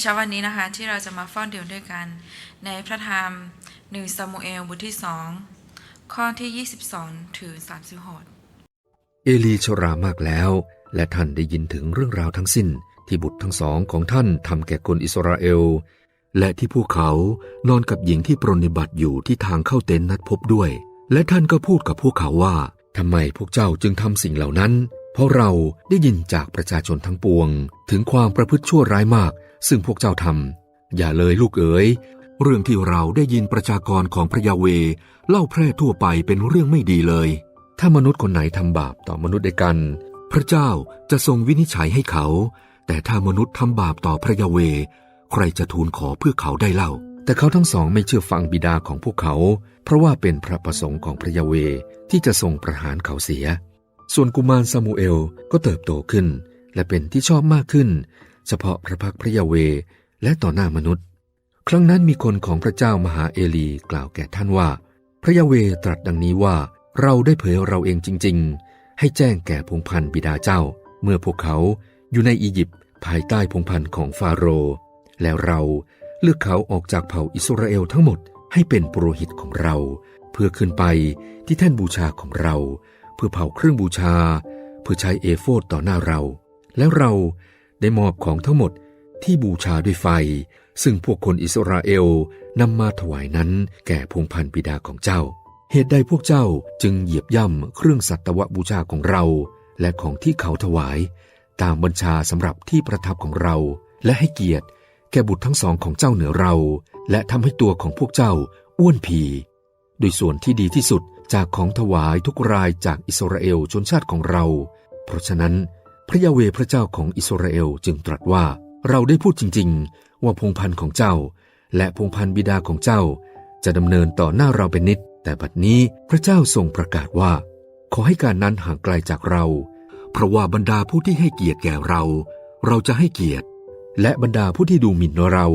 เช้าวันนี้นะคะที่เราจะมาฟ้อนเดี่ยวด้วยกัน ในพระธรรมหนึ่งซามูเอลบทที่สองข้อที่ 22 ถึง36 เอลีชรามากแล้ว และท่านได้ยินถึงเรื่องราวทั้งสิ้นที่บุตรทั้งสองของท่านทำแก่คนอิสราเอล และที่พวกเขานอนกับหญิงที่ปรนนิบัติอยู่ที่ทางเข้าเต็นท์นัดพบด้วย และท่านก็พูดกับพวกเขาว่าทำไมพวกเจ้าจึงทำสิ่งเหล่านั้น เพราะเราได้ยินจากประชาชนทั้งปวง ถึงความประพฤติชั่วร้ายมาก ซึ่งพวกเจ้าทำอย่าเลยลูกเอ๋ยเรื่องที่เราได้ยินประชากรของพระยาเวเล่าแพร่ทั่วไปเป็นเรื่องไม่ดีเลย ถ้ามนุษย์คนไหนทำบาปต่อมนุษย์ด้วยกัน พระเจ้าจะทรงวินิจฉัยให้เขา แต่ถ้ามนุษย์ทำบาปต่อพระยาเว ใครจะทูลขอเพื่อเขาได้เล่า แต่เขาทั้งสองไม่เชื่อฟังบิดาของพวกเขา เพราะว่าเป็นพระประสงค์ของพระยาเวที่จะทรงประหารเขาเสีย ส่วนกุมารซามูเอลก็เติบโตขึ้น และเป็นที่ชอบมากขึ้น เฉพาะพระพักพระยาเวและต่อหน้ามนุษย์ ครั้งนั้นมีคนของพระเจ้ามหาเอลีกล่าวแก่ท่านว่า พระยาเวตรัสดังนี้ว่าเราได้เผยเราเองจริง ๆ ให้แจ้งแก่พงพันธ์บิดาเจ้า เมื่อพวกเขาอยู่ในอียิปต์ภายใต้พงพันธ์ของฟาโรห์แล้วเราเลือกเขาออกจากเผ่าอิสราเอลทั้งหมดให้เป็นปุโรหิตของเรา เพื่อขึ้นไปที่แท่นบูชาของเรา เพื่อเผาเครื่องบูชา เพื่อใช้เอโฟดต่อหน้าเรา แล้วเรา ได้มอบของทั้งหมดที่บูชาด้วยไฟ ซึ่งพวกคนอิสราเอลนำมาถวายนั้นแก่พงพันธ์บิดาของเจ้า เหตุใดพวกเจ้าจึงเหยียบย่ำเครื่องสัตวบูชาของเรา และของที่เขาถวาย ตามบัญชาสำหรับที่ประทับของเรา และให้เกียรติ แก่บุตรทั้งสองของเจ้าเหนือเรา และทำให้ตัวของพวกเจ้าอ้วนผีโดยส่วนที่ดีที่สุดจากของถวายทุกรายจากอิสราเอลชนชาติของเรา เพราะฉะนั้น พระยาเวพระเจ้าของอิสราเอลจึงตรัสว่า เราได้พูดจริง ๆ ว่าพงพันธ์ของเจ้า และพงพันธ์บิดาของเจ้า จะดำเนินต่อหน้าเราเป็นนิด แต่บัดนี้พระเจ้าทรงประกาศว่า ขอให้การนั้นห่างไกลจากเรา เพราะว่าบรรดาผู้ที่ให้เกียรติแก่เรา เราจะให้เกียรติ และบรรดาผู้ที่ดูหมิ่นเรา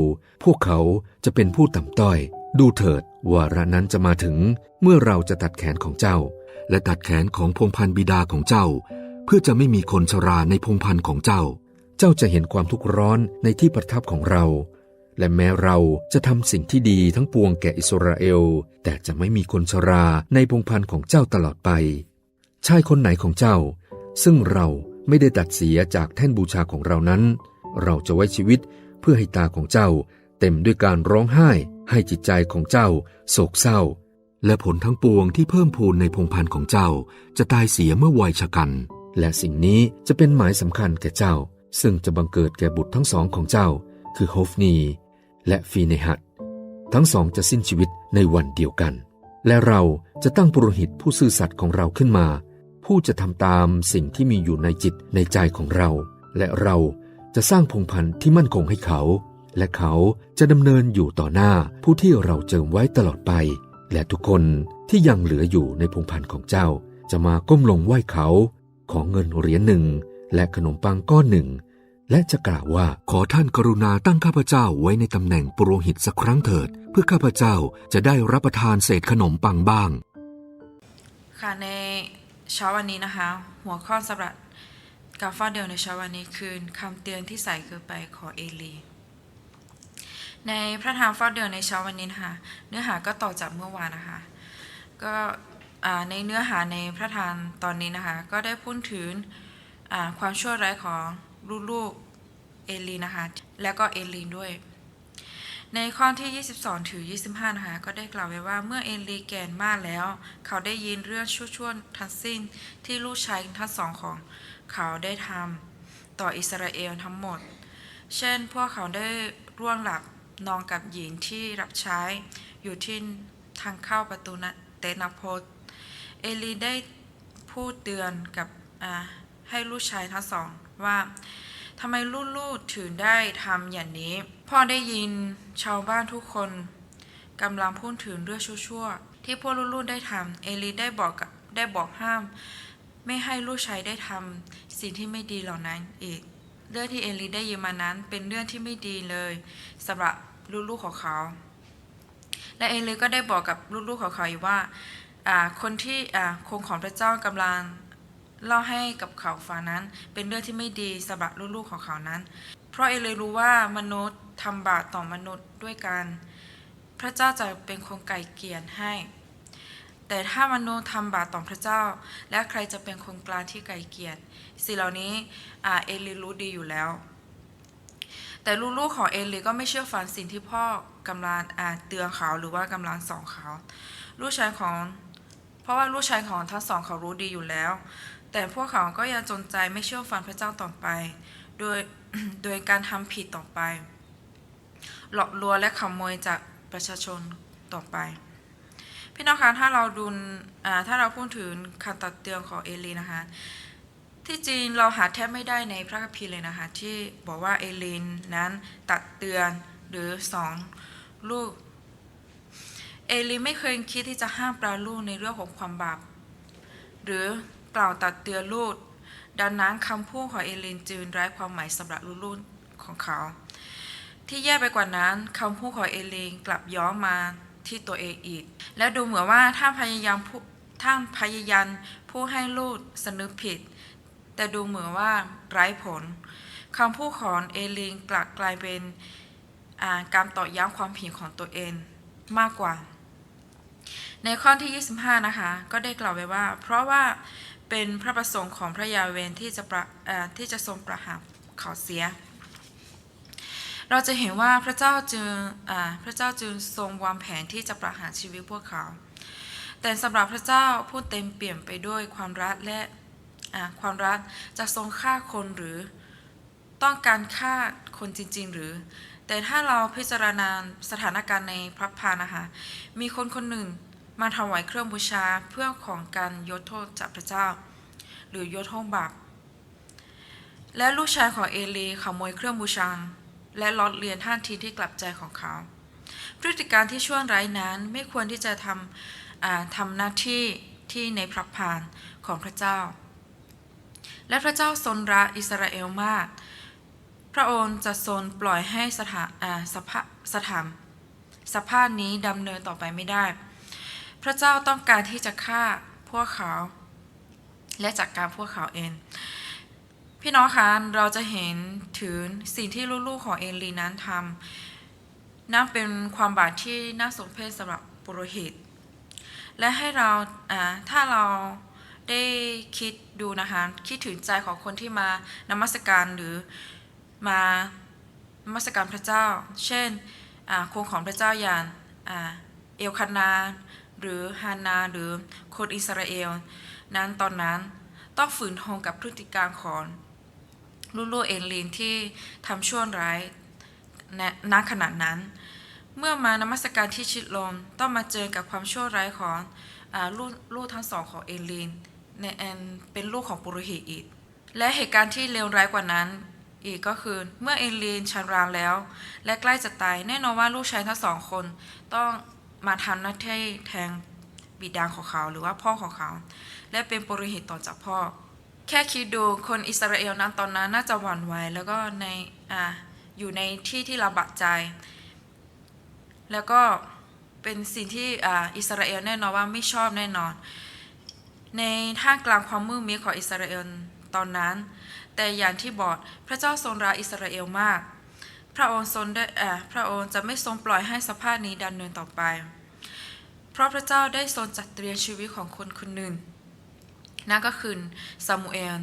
พวกเขาจะเป็นผู้ต่ำต้อย ดูเถิดว่าระนั้นจะมาถึงเมื่อเราจะตัดแขนของเจ้า และตัดแขนของพงพันธ์บิดาของเจ้า เพื่อจะไม่มีคนชราในพงพันธ์ของเจ้า เจ้าจะเห็นความทุกข์ร้อนในที่ประทับของเรา และแม้เราจะทำสิ่งที่ดีทั้งปวงแก่อิสราเอล แต่จะไม่มีคนชราในพงพันธ์ของเจ้าตลอดไป ชายคนไหนของเจ้า ซึ่งเราไม่ได้ตัดเสียจากแท่นบูชาของเรานั้น เราจะไว้ชีวิตเพื่อให้ตาของเจ้า เต็มด้วยการร้องไห้ ให้จิตใจของเจ้า โศกเศร้า และผลทั้งปวงที่เพิ่มพูนในพงพันธ์ของเจ้า จะตายเสียเมื่อวัยชะกัน และสิ่งนี้จะเป็นหมายสำคัญแก่เจ้า ซึ่งจะบังเกิดแก่บุตรทั้งสองของเจ้า คือโฮฟนีและฟีเนหัดทั้งสองจะสิ้นชีวิตในวันเดียวกัน และเราจะตั้งปุโรหิตผู้ซื่อสัตย์ของเราขึ้นมา ผู้จะทำตามสิ่งที่มีอยู่ในจิตในใจของเรา และเราจะสร้างพงพันธ์ที่มั่นคงให้เขา และเขาจะดำเนินอยู่ต่อหน้าผู้ที่เราเจิมไว้ตลอดไป และทุกคนที่ยังเหลืออยู่ในพงพันธ์ของเจ้า จะมาก้มลงไหว้เขา ของเงินเหรียญหนึ่ง และขนมปังก้อนหนึ่ง และจะกล่าวว่าขอท่านกรุณาตั้งข้าพเจ้าไว้ในตำแหน่งปุโรหิตสักครั้งเถิด เพื่อข้าพเจ้าจะได้รับประทานเศษขนมปังบ้าง ค่ะในเช้าวันนี้นะคะ หัวข้อสำหรับการฟ้อนเดียวในเช้าวันนี้คือคำเตือนที่ใส่คือไปขอเอลีในพระธรรมฟ้อนเดียวในเช้าวันนี้นะคะเนื้อหาก็ต่อจากเมื่อวานนะคะ ก็ ในเนื้อหาในพระธรรมตอนนี้นะคะ ก็ได้พูดถึงความชั่วร้ายของลูกๆเอลีนะคะ แล้วก็เอลีนด้วย ในข้อที่ 22 ถึง 25 นะคะ ก็ได้กล่าวไว้ว่าเมื่อเอลีแก่นมากแล้ว เขาได้ยินเรื่องชั่วๆทั้งสิ้นที่ลูกชายทั้งสองของเขาได้ทำต่ออิสราเอลทั้งหมด เช่น พวกเขาได้ร่วงหลับนอนกับหญิงที่รับใช้อยู่ที่ทางเข้าประตูนเตนโพ เอลีได้พูดเตือนกับให้ลูกชายทั้งสองว่าทำไมลูกๆถึงได้ทำอย่างนี้ พ่อได้ยินชาวบ้านทุกคนกำลังพูดถึงเรื่องชั่วๆ ที่พวกลูกๆได้ทำเอลีได้บอกกับได้บอกห้าม ไม่ให้ลูกชายได้ทำสิ่งที่ไม่ดีเหล่านั้นอีก เรื่องที่เอลีได้ยินมานั้นเป็นเรื่องที่ไม่ดีเลยสำหรับลูกๆของเขา และเอลีก็ได้บอกกับลูกๆของเขาอีกว่า คนที่คงของพระเจ้ากำลังเล่าให้กับเขาฟังนั้น เป็นเรื่องที่ไม่ดีสำหรับลูกๆของเขานั้น เพราะเอลีรู้ว่ามนุษย์ทำบาปต่อมนุษย์ด้วยกัน พระเจ้าจะเป็นคนไก่เกียนให้ แต่ถ้ามนุษย์ทำบาปต่อพระเจ้า และใครจะเป็นคนกลางที่ไก่เกียดสิ่งเหล่านี้อ่าเอลีรู้ดีอยู่แล้ว แต่ลูกๆของเอลีก็ไม่เชื่อฟังสิ่งที่พ่อกำลังเตือนเขาหรือว่ากำลังสอนเขา ลูกชายของ เพราะว่าลูกชายของทั้งสองเขารู้ดีอยู่แล้ว แต่พวกเขาก็ยังจนใจไม่เชื่อฟังพระเจ้าต่อไป โดยโดยการทำผิดต่อไป หลอกลวงและขโมยจากประชาชนต่อไป พี่น้องคะถ้าเราดูถ้าเราพูดถึงคำตักเตือนของเอลีนะคะที่จริงเราหาแทบไม่ได้ในพระคัมภีร์เลยนะคะที่บอกว่าเอลีนนั้นตักเตือนหรือสอนลูก เอลีไม่เคยคิดที่จะห้ามปราลูกในเรื่องของความบาป หรือกล่าวตักเตือนลูกดังนั้นคำพูดของเอลีนจึงไร้ความหมายสำหรับลูกของเขา ที่แย่ไปกว่านั้นคำพูดของเอลีนกลับย้อนมาที่ตัวเองอีก และดูเหมือนว่าท่าพยายามท่านพยายามพูดให้ลูกสนึกผิด แต่ดูเหมือนว่าไร้ผลคำพูดของเอลีนกลับกลายเป็นการต่อย้ำความผิดของตัวเองมากกว่า ในข้อที่ 25 นะคะ ก็ได้กล่าวไว้ว่า เพราะว่าเป็นพระประสงค์ของพระยาเวนที่จะประที่จะทรงประหารเขาเสีย เราจะเห็นว่าพระเจ้าจึงพระเจ้าจึงทรงวางแผนที่จะประหารชีวิตพวกเขา แต่สำหรับพระเจ้าผู้เต็มเปี่ยมไปด้วยความรักและความรักจะทรงฆ่าคนหรือต้องการฆ่าคนจริง ๆ หรือ แต่ถ้าเราพิจารณาสถานการณ์ในพระพานะคะ มีคนคนหนึ่งมาถวายเครื่องบูชาเพื่อของการยกโทษจากพระเจ้า หรือยกโทษบาป และลูกชายของเอลีขโมยเครื่องบูชา และลอดเลียนท่านทีที่กลับใจของเขา พฤติการที่ชั่วร้ายนั้นไม่ควรที่จะทำทำหน้าที่ที่ในพระพานของพระเจ้า และพระเจ้าทรงรักอิสราเอลมาก พระองค์จะทรงปล่อยให้สถาสภาสถานสภาพนี้ดำเนินต่อไปไม่ได้ พระเจ้าต้องการที่จะฆ่าพวกเขา และจัดการพวกเขาเอง พี่น้องคะเราจะเห็นถึงสิ่งที่ลูกๆของเอลีนั้นทำนั่นเป็นความบาปที่น่าสมเพชสำหรับปุโรหิต และให้เราถ้าเราได้คิดดูนะคะ คิดถึงใจของคนที่มานมัสการหรือ มานมัสการพระเจ้า เช่นอ่าคนของพระเจ้าอย่างอเอลคานาหรือฮานาหรือคนอิสราเอล นั้นตอนนั้นต้องฝืนทนกับพฤติการของลูกๆเอลีนที่ทำชั่วร้ายณขณะนั้น เมื่อมานมัสการที่ชิดลมต้องมาเจอกับความชั่วร้ายของอลูกลูกทั้งสองของเอลีนในเป็นลูกของปุโรหิตอีกและเหตุการณ์ที่เลวร้ายกว่านั้น อีกก็คือเมื่อเอลีนชันรานแล้ว และใกล้จะตายแน่นอนว่าลูกชายทั้งสองคน ต้องมาทำหน้าที่แทนบิดาของเขาหรือว่าพ่อของเขา และเป็นปุโรหิตต่อจากพ่อ แค่คิดดูคนอิสราเอลนั้นตอนนั้นน่าจะหวั่นไหวแล้วก็ในอ่าอยู่ในที่ที่ลำบากใจ แล้วก็เป็นสิ่งที่อ่าอิสราเอลแน่นอนว่าไม่ชอบแน่นอน ในท่ามกลางความมืดมิดของอิสราเอลตอนนั้น แต่อย่างที่บอกพระเจ้าทรงรักอิสราเอลมาก พระองค์ทรงได้พระองค์จะไม่ทรงปล่อยให้สภาพนี้ดำเนินต่อไป เพราะพระเจ้าได้ทรงจัดเตรียมชีวิตของคนคนหนึ่ง นั่นก็คือซามูเอล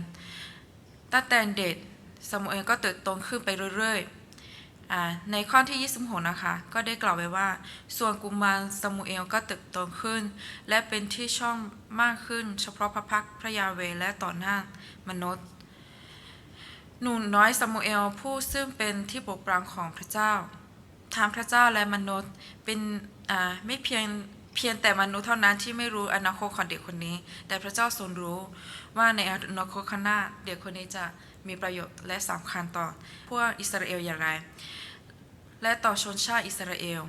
ตั้งแต่เด็กซามูเอลก็เติบโตขึ้นไปเรื่อยๆในข้อที่ 26 นะคะ ก็ได้กล่าวไว้ว่า ส่วนกุมารซามูเอลก็เติบโตขึ้น และเป็นที่ช่องมากขึ้น เฉพาะพระพักพระยาเวและต่อหน้ามนุษย์ หนุ่มน้อยซามูเอลผู้ซึ่งเป็นที่ปกปรางของพระเจ้าทางพระเจ้าและมนุษย์เป็นอ่าไม่เพียงเพียงแต่มนุษย์เท่านั้นที่ไม่รู้อนาคตของเด็กคนนี้ แต่พระเจ้าทรงรู้ว่าในอนาคตข้างหน้าเด็กคนนี้จะมีประโยชน์และสำคัญต่อพวกอิสราเอลอย่างไร และต่อชนชาติอิสราเอล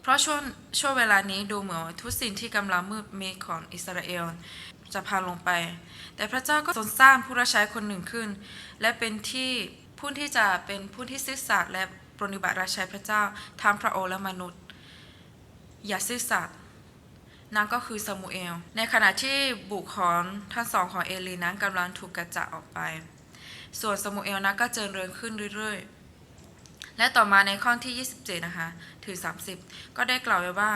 เพราะช่วงช่วงเวลานี้ดูเหมือนทุกสิ่งที่กำลังมืดมิดของอิสราเอล จะพาลงไป แต่พระเจ้าก็ทรงสร้างผู้รับใช้คนหนึ่งขึ้น และเป็นที่ผู้ที่จะเป็นผู้ที่ซื่อสัตย์และปฏิบัติรับใช้พระเจ้าทั้งพระองค์และมนุษย์ อย่าซื่อสัตย์นั่นก็คือซามูเอล ในขณะที่บุตรของทั้งสองของเอลีนั้นกำลังถูกกระจัดออกไป ส่วนซามูเอลนั้นก็เจริญขึ้นเรื่อยๆ และต่อมาในข้อที่ 27 นะคะ ถึง 30 ก็ได้กล่าวไว้ว่า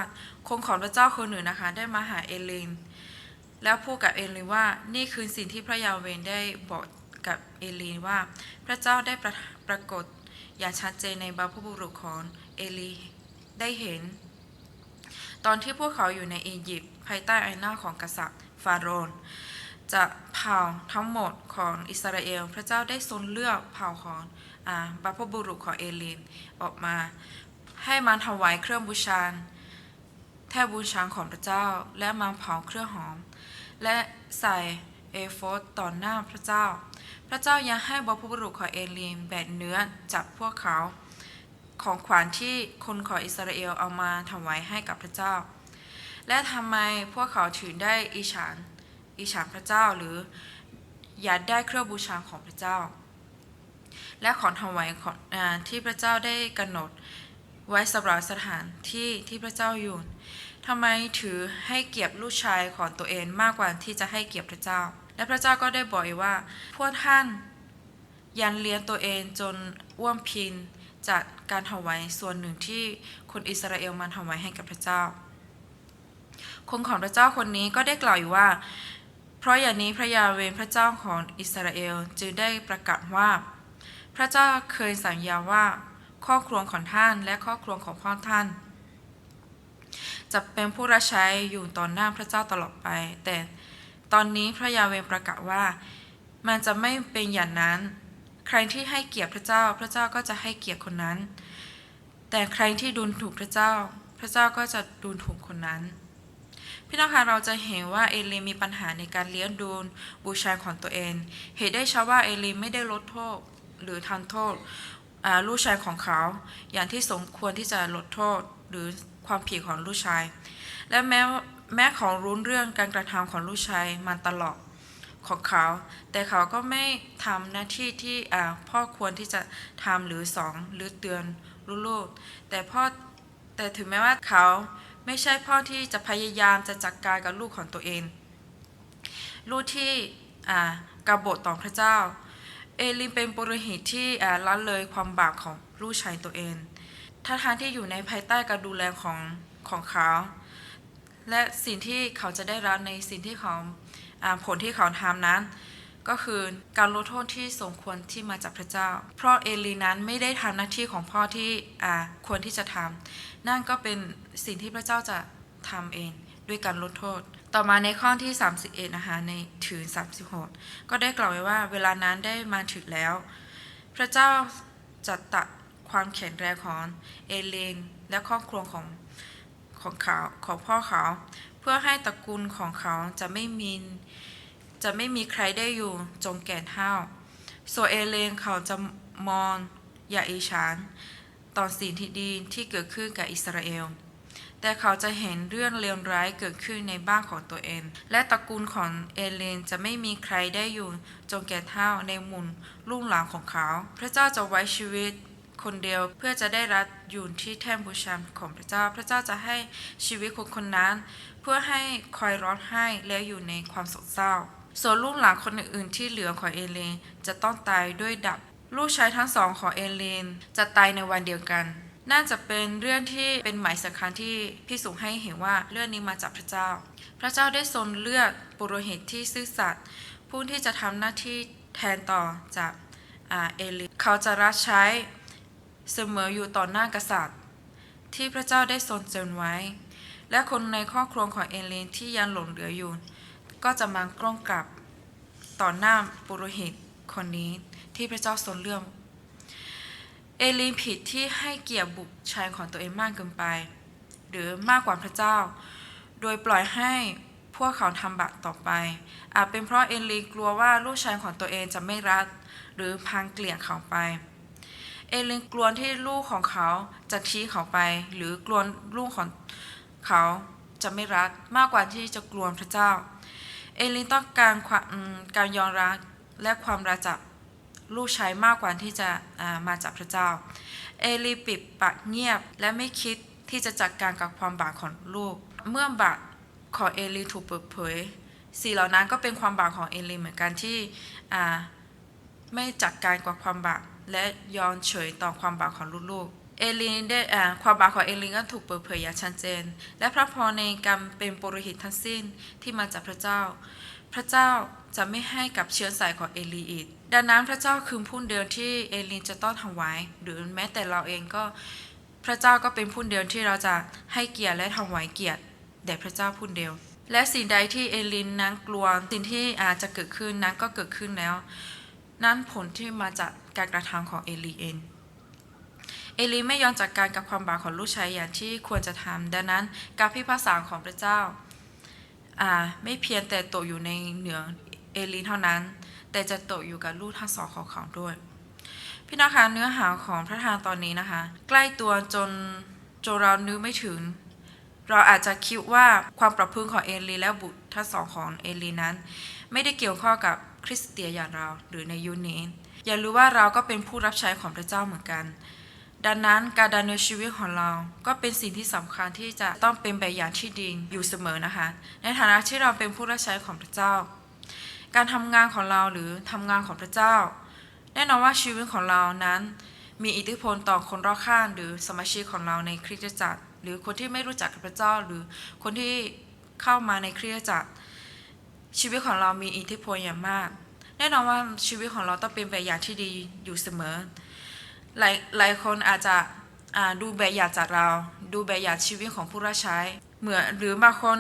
คงของพระเจ้าคนหนึ่งนะคะ ได้มาหาเอลิน แล้วพูดกับเอลินว่านี่คือสิ่งที่พระยาเวนได้บอกกับเอลินว่า พระเจ้าได้ประปรากฏอย่างชัดเจนในบรรพบุรุษของเอลีได้เห็น ตอนที่พวกเขาอยู่ในอียิปต์ภายใต้อำนาจของกษัตริย์ฟาโรห์จะเผ่าทั้งหมดของอิสราเอล พระเจ้าได้ทรงเลือกเผ่าของอบรรพบุรุษของเอลีออกมา ให้มันถวายเครื่องบูชาแทบบูชาของพระเจ้า และมาเผาเครื่องหอม และใส่เอโฟดต่อหน้าพระเจ้า พระเจ้ายังให้บรพบุรุษของเอลีนแบ่งเนื้อจากพวกเขาของขวัญที่คนของอิสราเอลเอามาถวายให้กับพระเจ้า และทำไมพวกเขาถึงได้อิฉาอิฉาพระเจ้าหรืออยากได้เครื่องบูชาของพระเจ้า และของถวายของที่พระเจ้าได้กำหนดไว้สำหรับสถานที่ที่พระเจ้าอยู่ ทำไมถือให้เกียรติลูกชายของตัวเองมากกว่าที่จะให้เกียรติพระเจ้า และพระเจ้าก็ได้บอกอีกว่า พวกท่านยันเลี้ยงตัวเองจนอ้วมพินจากการถวายส่วนหนึ่งที่คนอิสราเอลมันถวายให้กับพระเจ้า คนของพระเจ้าคนนี้ก็ได้กล่าวอยู่ว่า เพราะอย่างนี้พระยาเวพระเจ้าของอิสราเอลจึงได้ประกาศว่า พระเจ้าเคยสัญญาว่าครอบครัวของท่านและครอบครัวของพ่อท่าน จะเป็นผู้รับใช้อยู่ต่อหน้าพระเจ้าตลอดไป แต่ตอนนี้พระยาเวประกาศว่า มันจะไม่เป็นอย่างนั้น ใครที่ให้เกียรติพระเจ้า พระเจ้าก็จะให้เกียรติคนนั้น แต่ใครที่ดูถูกพระเจ้า พระเจ้าก็จะดูถูกคนนั้น พี่น้องคะเราจะเห็นว่าเอลีมีปัญหาในการเลี้ยงดูบูชาของตัวเอง เหตุได้ชาวว่าเอลีไม่ได้ลดโทษหรือทำโทษลูกชายของเขา อย่างที่สมควรที่จะลดโทษหรือ ความผิดของลูกชาย และแม้แม้เขารู้เรื่องการกระทำของลูกชายมาตลอดของเขา แต่เขาก็ไม่ทำหน้าที่ที่พ่อควรที่จะทำหรือสอนหรือเตือนลูกๆแต่พ่อแต่ถึงแม้ว่าเขาไม่ใช่พ่อที่จะพยายามจะจัดกการกับลูกของตัวเอง ลูกที่กบฏต่อพระเจ้า เอลินเป็นปุโรหิตที่ละเลยความบาปของลูกชายตัวเอง ท่าทางที่อยู่ในภายใต้การดูแลของของเขา และสิ่งที่เขาจะได้รับในสิ่งที่เขาอ่าผลที่เขาทำนั้น ก็คือการลดโทษที่สมควรที่มาจากพระเจ้า เพราะเอลีนั้นไม่ได้ทำหน้าที่ของพ่อที่ควรที่จะทำนั่นก็เป็นสิ่งที่พระเจ้าจะทำเองด้วยการลดโทษ ต่อมาในข้อที่ 31นะคะในถึง36 ก็ได้กล่าวไว้ว่าเวลานั้นได้มาถึงแล้ว พระเจ้าจะตัด ความแข็งแรงของเอเลนและครอบครัวของของเขาของพ่อเขา เพื่อให้ตระกูลของเขาจะไม่มีจะไม่มีใครได้อยู่จงแก่เท่าส่วนเอเลนเขาจะมองอย่าอิจฉาตอนสิ่งที่ดีที่เกิดขึ้นกับอิสราเอล แต่เขาจะเห็นเรื่องเลวร้ายเกิดขึ้นในบ้านของตัวเอง และตระกูลของเอเลนจะไม่มีใครได้อยู่จงแก่เท่าในหมุนลุ่งหลังของเขา พระเจ้าจะไว้ชีวิต คนเดียวเพื่อจะได้รับอยู่ที่แท่นบูชาของพระเจ้า พระเจ้าจะให้ชีวิตคนคนนั้น เพื่อให้คอยร้องไห้แล้วอยู่ในความโศกเศร้า ส่วนลูกหลานคนอื่นๆที่เหลือของเอเลนจะต้องตายด้วยดับ ลูกชายทั้งสองของเอเลนจะตายในวันเดียวกัน น่าจะเป็นเรื่องที่เป็นหมายสำคัญที่พิสูจน์ให้เห็นว่าเรื่องนี้มาจากพระเจ้า พระเจ้าได้ทรงเลือกปุโรหิตที่ซื่อสัตย์ผู้ที่จะทำหน้าที่แทนต่อจากอเอลีเขาจะรับใช้ เสมออยู่ต่อหน้ากษัตริย์ ที่พระเจ้าได้ทรงเจิญไว้ และคนในครอบครัวของเอเลนที่ยังหลงเหลืออยู่ ก็จะมากล้องกลับต่อหน้าปุโรหิตคนนี้ที่พระเจ้าทรงเลือกเอลีนผิดที่ให้เกียรติบุตรชายของตัวเองมากเกินไป หรือมากกว่าพระเจ้า โดยปล่อยให้พวกเขาทำบาปต่อไป อาจเป็นเพราะเอลีนกลัวว่าลูกชายของตัวเองจะไม่รักหรือพังเกลียดเขาไป เอลินกลัวที่ลูกของเขาจะชี้เขาไป หรือกลัวลูกของเขาจะไม่รักมากกว่าที่จะกลัวพระเจ้า เอลินต้องการการยอมรับและความรักจากลูกชายมากกว่าที่จะามาจากพระเจ้า เอลีปิดปากเงียบและไม่คิดที่จะจัดการกับความบาปของลูก เมื่อบาปของเอลีถูกเปิดเผยสิ่งเหล่านั้นก็เป็นความบาปของเอลีเหมือนกันที่ไม่จัดการกับความบาป และยอมเฉยต่อความบาปของลูกๆ เอลินได้ความบาปของเอลินก็ถูกเปิดเผยอย่างชัดเจน และพระพรในกรรมเป็นปุโรหิตทั้งสิ้นที่มาจากพระเจ้า พระเจ้าจะไม่ให้กับเชื้อสายของเอลีอีกดังนั้นพระเจ้าคือผู้เดียวที่เอลินจะต้องถวาย หรือแม้แต่เราเองก็พระเจ้าก็เป็นผู้เดียวที่เราจะให้เกียรติและถวายเกียรติแด่พระเจ้าผู้เดียว และสิ่งใดที่เอลินนั้นกลัวสิ่งที่อาจจะเกิดขึ้นนั้นก็เกิดขึ้นแล้ว นั่นผลที่มาจากการกระทำของเอลีเองเอลีไม่ยอมจัดการกับความบาปของลูกชายอย่างที่ควรจะทำดังนั้นการพิพากษาของพระเจ้าไม่เพียงแต่ตกอยู่ในเหนือเอลีเท่านั้น แต่จะตกอยู่กับลูกทั้งสองของเขาด้วย พี่น้องคะเนื้อหาของพระธรรมตอนนี้นะคะ ใกล้ตัวจนจนเรานึกไม่ถึง เราอาจจะคิดว่าความประพฤติของเอลีและบุตรทั้งสองของเอลีนั้น ไม่ได้เกี่ยวข้องกับ คริสเตียนอย่างเราหรือในยุคนี้อย่ารู้ว่าเราก็เป็นผู้รับใช้ของพระเจ้าเหมือนกัน ดังนั้นการดำเนินชีวิตของเราก็เป็นสิ่งที่สำคัญที่จะต้องเป็นแบบอย่างที่ดีอยู่เสมอนะคะ ในฐานะที่เราเป็นผู้รับใช้ของพระเจ้า การทำงานของเราหรือทำงานของพระเจ้า แน่นอนว่าชีวิตของเรานั้น มีอิทธิพลต่อคนรอบข้างหรือสมาชิกของเราในคริสตจักร หรือคนที่ไม่รู้จักกับพระเจ้าหรือคนที่เข้ามาในคริสตจักร ชีวิตของเรามีอิทธิพลอย่างมาก แน่นอนว่าชีวิตของเราต้องเป็นแบบอย่างที่ดีอยู่เสมอ หลายหลายคนอาจจะดูแบบอย่างจากเรา ดูแบบอย่างชีวิตของผู้รับใช้ เหมือนหรือบางคน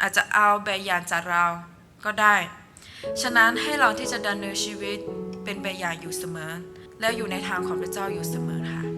อาจจะเอาแบบอย่างจากเราก็ได้ ฉะนั้นให้เราที่จะดำเนินชีวิตเป็นแบบอย่างอยู่เสมอ และอยู่ในทางของพระเจ้าอยู่เสมอค่ะ